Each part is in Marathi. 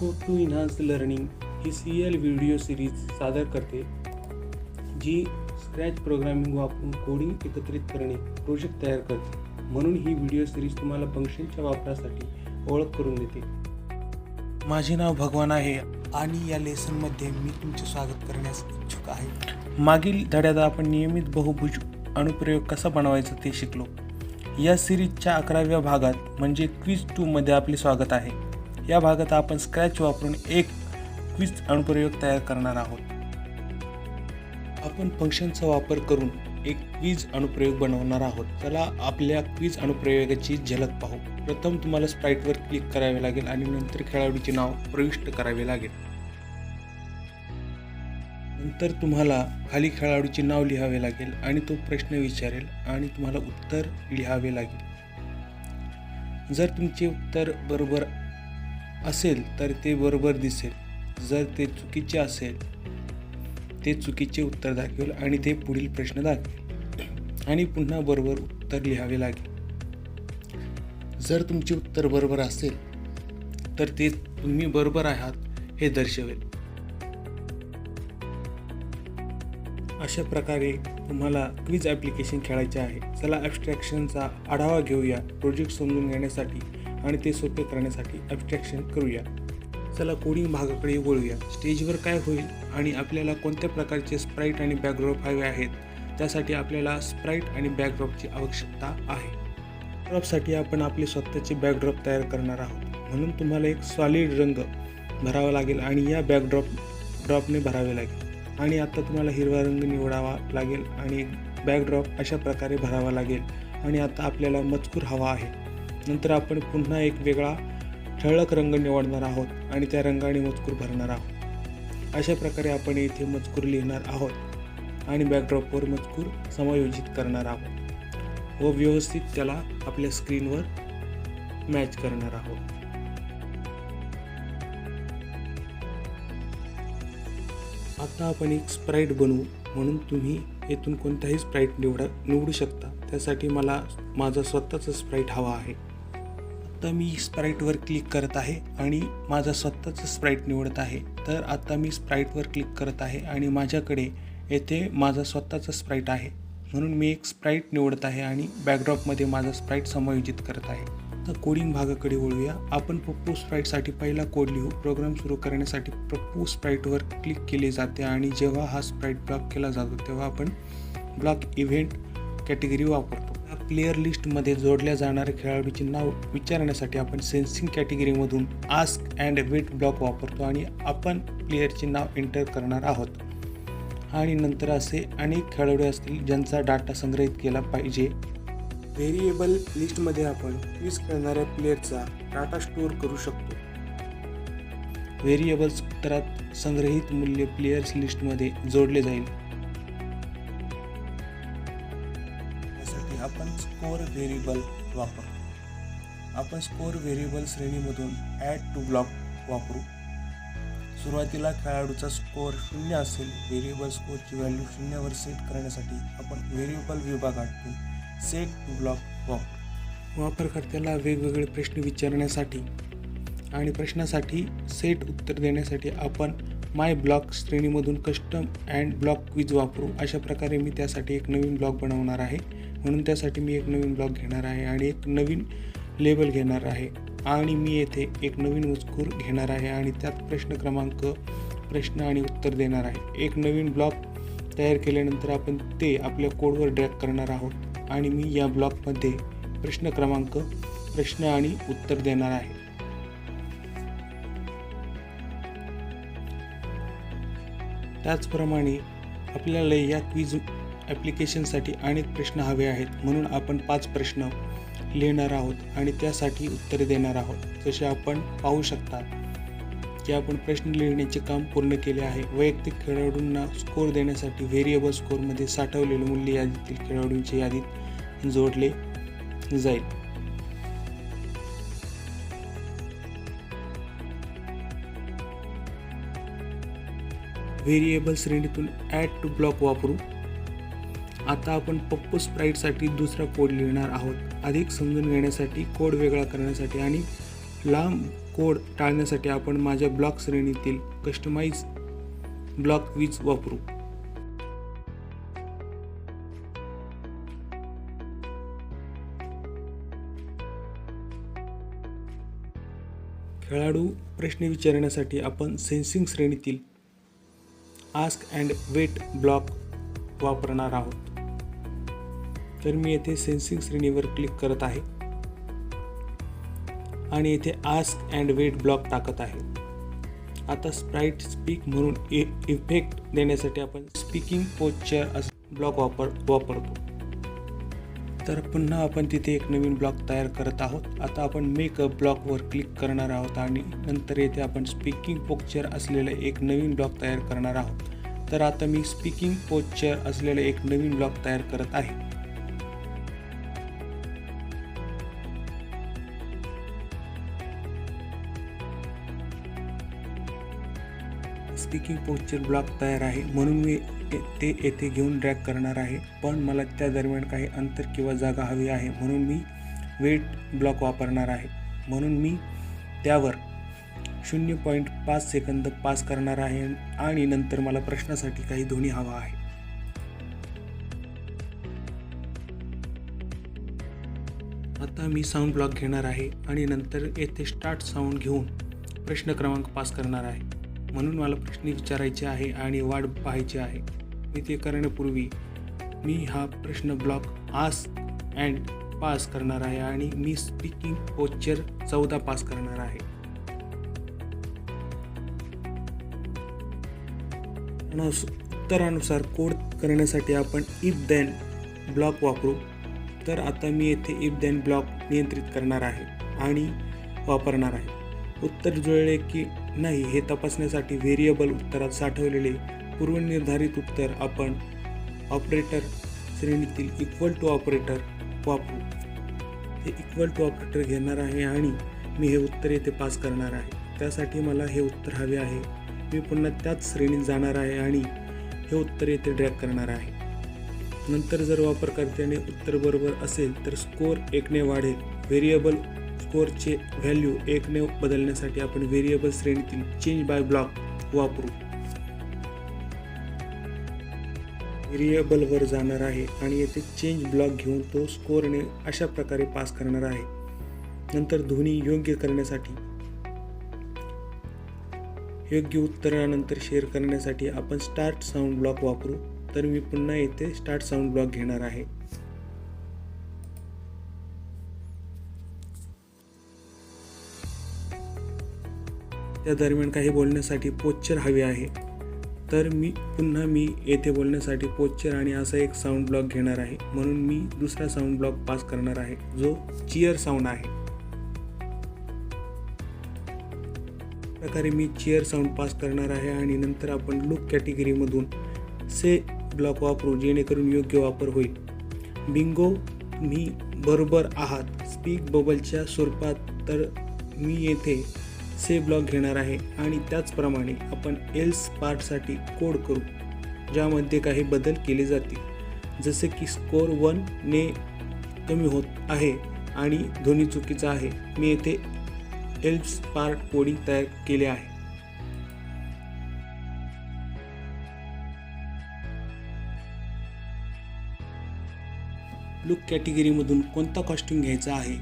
कोड टू इन्हान्स लर्निंग ही सी एल व्हिडिओ सिरीज सादर करते जी स्क्रॅच प्रोग्रामिंग वापरून कोडिंग एकत्रित करणे प्रोजेक्ट तयार करते. म्हणून ही व्हिडिओ सिरीज तुम्हाला फंक्शनच्या वापरासाठी ओळख करून देते. माझे नाव भगवान आहे आणि या लेसनमध्ये मी तुमचे स्वागत करण्यास इच्छुक आहे. मागील धड्यात आपण नियमित बहुभुज अनुप्रयोग कसा बनवायचा ते शिकलो. या सिरीजच्या अकराव्या भागात म्हणजे क्विज टूमध्ये आपले स्वागत आहे. या भागात आपण स्क्रॅच वापरून एक क्विज अनुप्रयोग तयार करणार आहोत. आपण फंक्शनचा वापर करून एक क्विज अनुप्रयोग बनवणार आहोत. चला आपल्या क्विज अनुप्रयोगाची झलक पाहू. प्रथम तुम्हाला स्प्राईटवर क्लिक करावे लागेल आणि नंतर खेळाडूचे नाव प्रविष्ट करावे लागेल. नंतर तुम्हाला खाली खेळाडूचे नाव लिहावे लागेल आणि तो प्रश्न विचारेल आणि तुम्हाला उत्तर लिहावे लागेल. जर तुमचे उत्तर बरोबर असेल तर ते बरोबर दिसेल. जर ते चुकीचे असेल ते चुकीचे उत्तर दाखवेल आणि ते पुढील प्रश्न दाखवेल. आणि पुन्हा बरोबर उत्तर लिहावे लागेल. जर तुमचे उत्तर बरोबर असेल तर ते तुम्ही बरोबर आहात हे दर्शवेल. अशा प्रकारे तुम्हाला क्विज ॲप्लिकेशन खेळायचे आहे. चला ॲब्स्ट्रॅक्शनचा आढावा घेऊया. प्रोजेक्ट समजून घेण्यासाठी. आणि ते सोपे करण्यासाठी ॲब्स्ट्रॅक्शन करूया. चला कोडिंग भागाकडे वळूया. स्टेजवर काय होईल आणि आपल्याला कोणत्या प्रकारचे स्प्राईट आणि बॅकड्रॉप हवे आहेत त्यासाठी आपल्याला स्प्राईट आणि बॅकड्रॉपची आवश्यकता आहे. बॅकड्रॉपसाठी आपण आपले स्वतःचे बॅकड्रॉप तयार करणार आहोत. म्हणून तुम्हाला एक सॉलिड रंग भरावा लागेल आणि या बॅकड्रॉप ड्रॉपने भरावे लागेल. आणि आता तुम्हाला हिरवा रंग निवडावा लागेल आणि बॅकड्रॉप अशा प्रकारे भरावा लागेल. आणि आता आपल्याला मजकूर हवा आहे. नंतर आपण पुन्हा एक वेगळा ठळक रंग निवडणार आहोत आणि त्या रंगाने मजकूर भरणार आहोत. अशा प्रकारे आपण येथे मजकूर लिहिणार आहोत आणि बॅकड्रॉपवर मजकूर समायोजित करणार आहोत. व व्यवस्थित त्याला आपल्या स्क्रीनवर मॅच करणार आहोत. आता आपण एक स्प्राईट बनवू. म्हणून तुम्ही येथून कोणताही स्प्राईट निवडा निवडू शकता. त्यासाठी मला माझा स्वतःचा स्प्राईट हवा आहे. आता मी स्प्राईटवर क्लिक करत आहे आणि माझा स्वतःचं स्प्राईट निवडत आहे. तर आता मी स्प्राईटवर क्लिक करत आहे आणि माझ्याकडे येथे माझा स्वतःचा स्प्राईट आहे. म्हणून मी एक स्प्राईट निवडत आहे आणि बॅकड्रॉपमध्ये माझा स्प्राईट समायोजित करत आहे. तर कोडिंग भागाकडे वळूया. आपण पप्पू स्प्राईटसाठी पहिला कोड लिहू. प्रोग्राम सुरू करण्यासाठी पप्पू स्प्राईटवर क्लिक केले जाते आणि जेव्हा हा स्प्राईट ब्लॉक केला जातो तेव्हा आपण ब्लॉक इव्हेंट कॅटेगरी वापरतो. प्लेअर लिस्टमध्ये जोडल्या जाणाऱ्या खेळाडूचे नाव विचारण्यासाठी आपण सेन्सिंग कॅटेगरीमधून आस्क अँड वेट ब्लॉक वापरतो आणि आपण प्लेअरचे नाव एंटर करणार आहोत. आणि नंतर असे अनेक खेळाडू असतील ज्यांचा डाटा संग्रहित केला पाहिजे. व्हेरिएबल लिस्टमध्ये आपण क्विज खेळणाऱ्या प्लेअरचा डाटा स्टोअर करू शकतो. व्हेरिएबल्स उत्तरात संग्रहित मूल्य प्लेयर्स लिस्टमध्ये जोडले जाईल. स्कोअर व्हेरिएबल वापरतो आपण स्कोअर व्हेरिएबल श्रेणीमधून ॲड टू ब्लॉक वापरू. सुरुवातीला खेळाडूचा स्कोअर शून्य असेल व्हेरिएबल स्कोअरची व्हॅल्यू शून्यावर सेट करण्यासाठी आपण व्हेरिएबल विभागातून सेट टू ब्लॉक वापरू. वापरकर्त्याला वेगवेगळे प्रश्न विचारण्यासाठी आणि प्रश्नासाठी सेट उत्तर देण्यासाठी आपण माय ब्लॉक श्रेणीमधून कस्टम अँड ब्लॉक क्विज वापरू. अशा प्रकारे मी त्यासाठी एक नवीन ब्लॉग बनवणार आहे. म्हणून त्यासाठी मी एक नवीन ब्लॉग घेणार आहे आणि एक नवीन लेबल घेणार आहे. आणि मी येथे एक नवीन मजकूर घेणार आहे आणि त्यात प्रश्न क्रमांक प्रश्न आणि उत्तर देणार आहे. एक नवीन ब्लॉक तयार केल्यानंतर आपण ते आपल्या कोडवर ड्रॅग करणार आहोत. आणि मी या ब्लॉगमध्ये प्रश्न क्रमांक प्रश्न आणि उत्तर देणार आहे. त्याचप्रमाणे आपल्याला या क्विज ॲप्लिकेशनसाठी अनेक प्रश्न हवे आहेत. म्हणून आपण पाच प्रश्न लिहिणार आहोत आणि त्यासाठी उत्तरे देणार आहोत. जसे आपण पाहू शकता की आपण प्रश्न लिहिण्याचे काम पूर्ण केले आहे. वैयक्तिक खेळाडूंना स्कोर देण्यासाठी व्हेरिएबल स्कोरमध्ये साठवलेले मूल्य यादीतील खेळाडूंच्या यादीत जोडले जाईल. व्हेरिएबल श्रेणीतून ॲड टू ब्लॉक वापरू. आता आपण पप्पू स्प्राईटसाठी दुसरा कोड लिहिणार आहोत. अधिक समजून घेण्यासाठी कोड वेगळा करण्यासाठी आणि लांब कोड टाळण्यासाठी आपण माझ्या ब्लॉक श्रेणीतील कस्टमाइज ब्लॉक वीज वापरू. खेळाडू प्रश्न विचारण्यासाठी आपण सेन्सिंग श्रेणीतील आस्क अँड वेट ब्लॉक वापरणार आहोत. तर मी येथे सेन्सिंग श्रेणीवर क्लिक करत आहे. आणि येथे आस्क अँड वेट ब्लॉक टाकत आहे. आता स्प्राईट स्पीक म्हणून e- इ इफेक्ट देण्यासाठी आपण स्पीकिंग पोस्चर ब्लॉक वापर वापरतो. तर पुन्हा आपण तिथे एक नवीन ब्लॉक तयार करत आहोत. आता आपण मेकअप ब्लॉकवर क्लिक करणार आहोत आणि नंतर येथे आपण स्पीकिंग पोक्चर असलेलं एक नवीन ब्लॉक तयार करणार आहोत. तर आता मी स्पीकिंग पोक्चर असलेलं एक नवीन ब्लॉक तयार करत आहे. स्टिकिंग पोस्चर ब्लॉक तयार आहे. म्हणून मी ते- ते येथे घेऊन ड्रॅग करणार आहे. पण मला त्या दरम्यान काही अंतर किंवा जागा हवी आहे. म्हणून मी वेट ब्लॉक वापरणार आहे. म्हणून मी त्यावर शून्य पॉईंट पाच सेकंद पास करणार आहे आणि नंतर मला प्रश्नासाठी काही ध्वनी हवा आहे. आता मी साऊंड ब्लॉक घेणार आहे आणि नंतर येथे स्टार्ट साऊंड घेऊन प्रश्न क्रमांक पास करणार आहे. म्हणून मला प्रश्न विचारायचे आहे आणि वाट पाहायची आहे. मी ते करण्यापूर्वी मी हा प्रश्न ब्लॉक आस अँड पास करणार आहे आणि मी स्पीकिंग पोस्चर चौदा पास करणार आहे. उत्तरानुसार कोड करण्यासाठी आपण इफ देन ब्लॉक वापरू. तर आता मी येथे इफ देन ब्लॉक नियंत्रित करणार आहे आणि वापरणार आहे. उत्तर जुळले की नाही हे तपासण्यासाठी व्हेरिएबल उत्तरात साठवलेले पूर्वनिर्धारित उत्तर आपण ऑपरेटर श्रेणीतील इक्वल टू ऑपरेटर वापरू. हे इक्वल टू ऑपरेटर घेणार आहे आणि मी हे उत्तर येथे पास करणार आहे. त्यासाठी मला हे उत्तर हवे आहे. मी पुन्हा त्याच श्रेणीत जाणार आहे आणि हे उत्तर येथे ड्रॅग करणार आहे. नंतर जर वापरकर्त्याने उत्तर बरोबर असेल तर स्कोअर एकने वाढेल. व्हेरिएबल स्कोअरचे व्हॅल्यू एकने बदलण्यासाठी आपण व्हेरिएबल श्रेणीतील चेंज बाय ब्लॉक वापरू. व्हेरिएबलवर जाणार आहे आणि येथे चेंज ब्लॉक घेऊन तो स्कोअरने अशा प्रकारे पास करणार आहे. नंतर ध्वनी योग्य करण्यासाठी योग्य उत्तरानंतर शेअर करण्यासाठी आपण स्टार्ट साऊंड ब्लॉक वापरू. तर मी पुन्हा येथे स्टार्ट साऊंड ब्लॉक घेणार आहे. त्या दरम्यान काही बोलण्यासाठी पोच्चर हवे आहे. तर मी पुन्हा मी येथे बोलण्यासाठी पोच्चर आणि असा एक साऊंड ब्लॉक घेणार आहे. म्हणून मी दुसरा साऊंड ब्लॉक पास करणार आहे जो चिअर साऊंड आहे. प्रकारे मी चिअर साऊंड पास करणार आहे आणि नंतर आपण लुक कॅटेगरीमधून से ब्लॉक वापरू जेणेकरून योग्य वापर होईल. बिंगो तुम्ही बरोबर आहात. स्पीक बबलच्या स्वरूपात तर मी येथे से ब्लॉक घेणार आहे आणि त्याचप्रमाणे आपण एल्स पार्टसाठी कोड करू ज्यामध्ये काही बदल केले जातील. जसे की स्कोअर वनने कमी होत आहे आणि ध्वनी चुकीचा आहे. मी येथे एल्स पार्ट कोडिंग तयार केले आहे. लुक कॅटेगरीमधून कोणता कॉस्ट्यूम घ्यायचा आहे?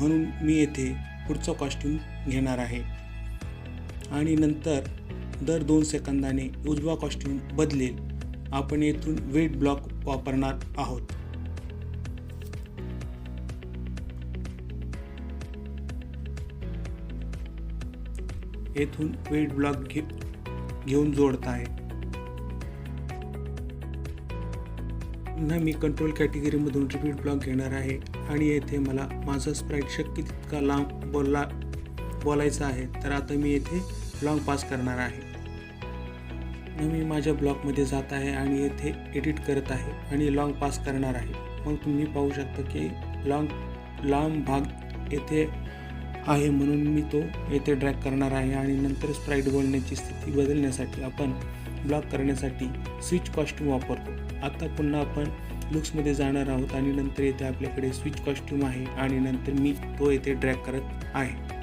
म्हणून मी येथे पुढचा कॉस्ट्यूम घेणार आहे. आणि नंतर दर दोन सेकंदाने उजवा कॉस्ट्यूम बदलेल. आपण येथून वेट ब्लॉक वापरणार आहोत. येथून वेट ब्लॉक घे घेऊन जोडत आहे पुन्हा मी कंट्रोल कॅटेगरीमधून रिपीट ब्लॉक घेणार आहे आणि येथे मला माझा स्प्राईट शक्य तितका लांब बोलला बोलायचा आहे. तर आता मी येथे लॉंग पास करणार आहे. मी माझ्या ब्लॉकमध्ये जात आहे आणि येथे एडिट करत आहे आणि लॉन्ग पास करणार आहे. मग तुम्ही पाहू शकता की लॉन्ग लांब भाग येथे आहे म्हणून मी तो येथे ड्रॅग करणार आहे आणि नंतर स्प्राईट बोलण्याची स्थिती बदलण्यासाठी आपण ब्लॉक करण्यासाठी स्विच कॉस्ट्यूम वापरतो. आता पुन्हा आपण लुक्समध्ये जाणार आहोत आणि नंतर येथे आपल्याकडे स्विच कॉस्ट्यूम आहे आणि नंतर मी तो येथे ड्रॅग करत आहे.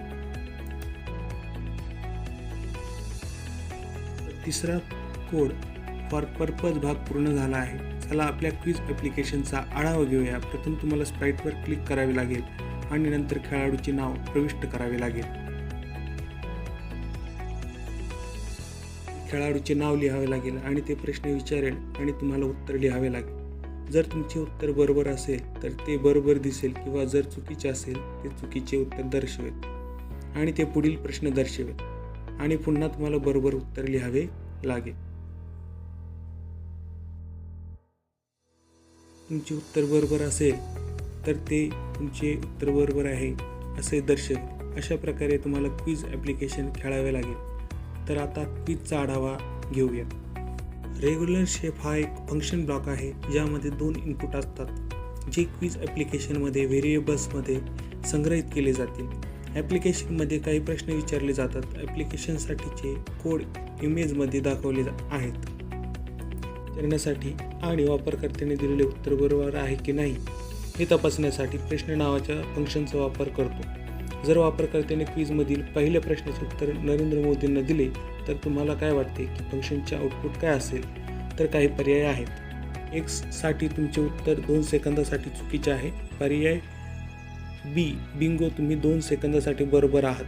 तिसरा कोड फॉर पर्पज भाग पूर्ण झाला आहे. चला आपल्या क्विज ॲप्लिकेशनचा आढावा घेऊया. प्रथम तुम्हाला स्प्राईटवर क्लिक करावे लागेल आणि नंतर खेळाडूचे नाव प्रविष्ट करावे लागेल. खेळाडूचे नाव लिहावे लागेल आणि ते प्रश्न विचारेल आणि तुम्हाला उत्तर लिहावे लागेल. जर तुमचे उत्तर बरोबर असेल तर ते बरोबर दिसेल किंवा जर चुकीचे असेल ते चुकीचे उत्तर दर्शवेल आणि ते पुढील प्रश्न दर्शवेल. आणि पुन्हा तुम्हाला बरोबर उत्तर लिहावे लागेल. तुमचे उत्तर बरोबर असेल तर ते तुमचे उत्तर बरोबर आहे असे दर्शक अशा प्रकारे तुम्हाला क्विज ॲप्लिकेशन खेळावे लागेल. तर आता क्विजचा आढावा घेऊया. रेग्युलर शेप हा एक फंक्शन ब्लॉक आहे ज्यामध्ये दोन इनपुट असतात जे क्विज ॲप्लिकेशनमध्ये व्हेरिएबल्समध्ये संग्रहित केले जातील. ॲप्लिकेशनमध्ये काही प्रश्न विचारले जातात. ॲप्लिकेशनसाठीचे कोड इमेजमध्ये दाखवले जा- आहेत. करण्यासाठी आणि वापरकर्त्याने दिलेले उत्तर बरोबर आहे की नाही हे तपासण्यासाठी प्रश्न नावाच्या फंक्शनचा वापर करतो. जर वापरकर्त्याने क्वीजमधील पहिल्या प्रश्नाचे उत्तर नरेंद्र मोदींना दिले तर तुम्हाला काय वाटते की फंक्शनचे आउटपुट काय असेल? तर काही पर्याय आहेत. एक्ससाठी तुमचे उत्तर दोन सेकंदासाठी चुकीचे आहे. पर्याय बी बिंगो तुम्ही दोन सेकंदासाठी बरोबर आहात.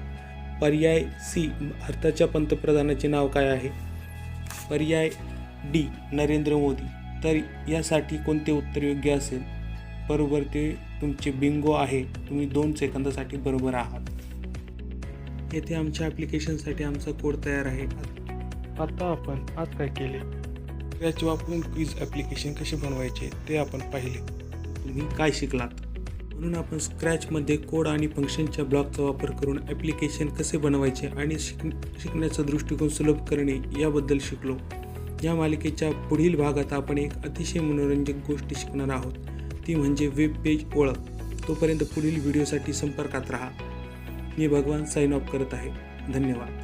पर्याय सी भारताच्या पंतप्रधानाचे नाव काय आहे? पर्याय डी नरेंद्र मोदी. तर यासाठी कोणते उत्तर योग्य असेल? बरोबर ते तुमचे बिंगो आहे. तुम्ही दोन सेकंदासाठी बरोबर आहात. येथे आमच्या ॲप्लिकेशनसाठी आमचा कोड तयार आहे. आता आपण आज काय केले? स्क्रॅच वापरून क्विज ॲप्लिकेशन कसे बनवायचे ते आपण पाहिले. तुम्ही काय शिकलात? म्हणून आपण स्क्रॅचमध्ये कोड आणि फंक्शनच्या ब्लॉकचा वापर करून ॲप्लिकेशन कसे बनवायचे आणि शिक शिकण्याचा दृष्टिकोन सुलभ करणे याबद्दल शिकलो. या मालिकेच्या पुढील भागात आपण एक अतिशय मनोरंजक गोष्ट शिकणार आहोत. ती म्हणजे वेब पेज ओळख. तोपर्यंत पुढील व्हिडिओसाठी संपर्कात राहा. मी भगवान साईन ऑफ करत आहे. धन्यवाद.